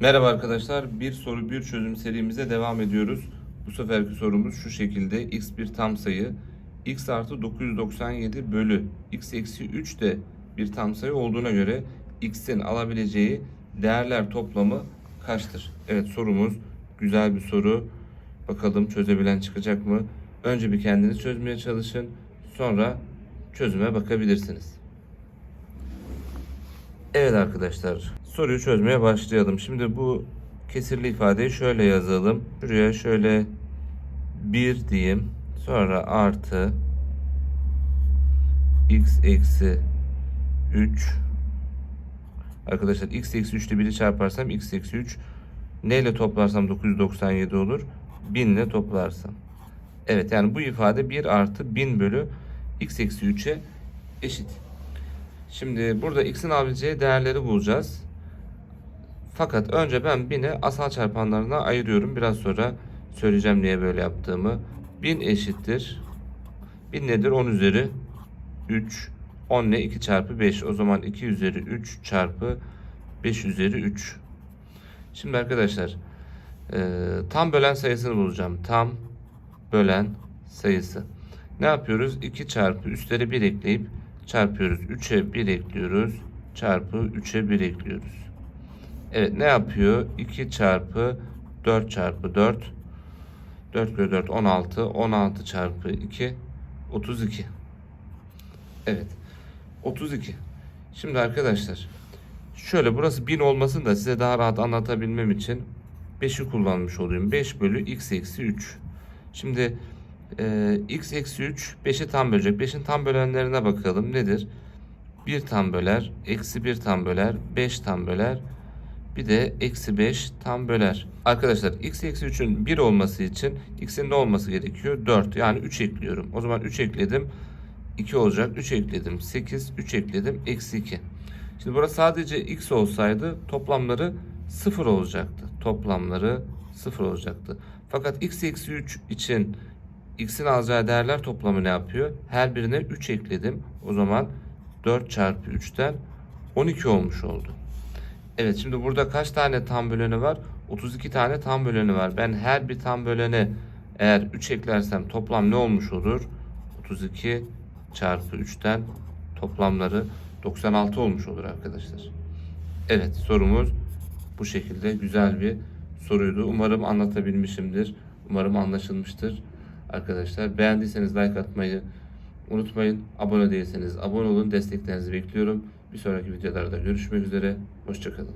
Merhaba arkadaşlar. Bir soru bir çözüm serimize devam ediyoruz. Bu seferki sorumuz şu şekilde. x bir tam sayı. x artı 997 bölü x eksi 3 de bir tam sayı olduğuna göre x'in alabileceği değerler toplamı kaçtır? Evet sorumuz güzel bir soru. Bakalım çözebilen çıkacak mı? Önce bir kendiniz çözmeye çalışın. Sonra çözüme bakabilirsiniz. Evet arkadaşlar soruyu çözmeye başlayalım. Şimdi bu kesirli ifadeyi şöyle yazalım. Şuraya şöyle 1 diyeyim. Sonra artı x eksi 3 Arkadaşlar x eksi 3 ile 1'i çarparsam x eksi 3 neyle toplarsam 997 olur. 1000 ile toplarsam. Evet yani bu ifade 1 artı 1000 bölü x eksi 3'e eşit. Şimdi burada x'in alabileceği değerleri bulacağız. Fakat önce ben 1000'i asal çarpanlarına ayırıyorum. Biraz sonra söyleyeceğim niye böyle yaptığımı. 1000 eşittir. 1000 nedir? 10 üzeri 3. 10 ne? 2 çarpı 5. O zaman 2 üzeri 3 çarpı 5 üzeri 3. Şimdi arkadaşlar e, tam bölen sayısını bulacağım. Tam bölen sayısı. Ne yapıyoruz? 2 çarpı üstleri 1 ekleyip çarpıyoruz. 3'e 1 ekliyoruz. Çarpı 3'e 1 ekliyoruz. Evet ne yapıyor? 2 çarpı 4 çarpı 4. 4 kere 4 16. 16 çarpı 2 32. Evet. 32. Şimdi arkadaşlar şöyle burası 1000 olmasın da size daha rahat anlatabilmem için 5'i kullanmış olayım. 5 bölü x eksi 3. Şimdi e, x eksi 3 5'i tam bölecek. 5'in tam bölenlerine bakalım. Nedir? 1 tam böler, eksi 1 tam böler, 5 tam böler, bir de eksi 5 tam böler. Arkadaşlar x eksi 3'ün 1 olması için x'in ne olması gerekiyor? 4 yani 3 ekliyorum. O zaman 3 ekledim. 2 olacak. 3 ekledim. 8. 3 ekledim. Eksi 2. Şimdi burada sadece x olsaydı toplamları 0 olacaktı. Toplamları 0 olacaktı. Fakat x eksi 3 için x'in alacağı değerler toplamı ne yapıyor? Her birine 3 ekledim. O zaman 4 çarpı 3'ten 12 olmuş oldu. Evet şimdi burada kaç tane tam böleni var? 32 tane tam böleni var. Ben her bir tam bölene eğer 3 eklersem toplam ne olmuş olur? 32 çarpı 3'ten toplamları 96 olmuş olur arkadaşlar. Evet sorumuz bu şekilde güzel bir soruydu. Umarım anlatabilmişimdir. Umarım anlaşılmıştır. Arkadaşlar beğendiyseniz like atmayı unutmayın. Abone değilseniz abone olun. Desteklerinizi bekliyorum. Bir sonraki videolarda görüşmek üzere. Hoşçakalın.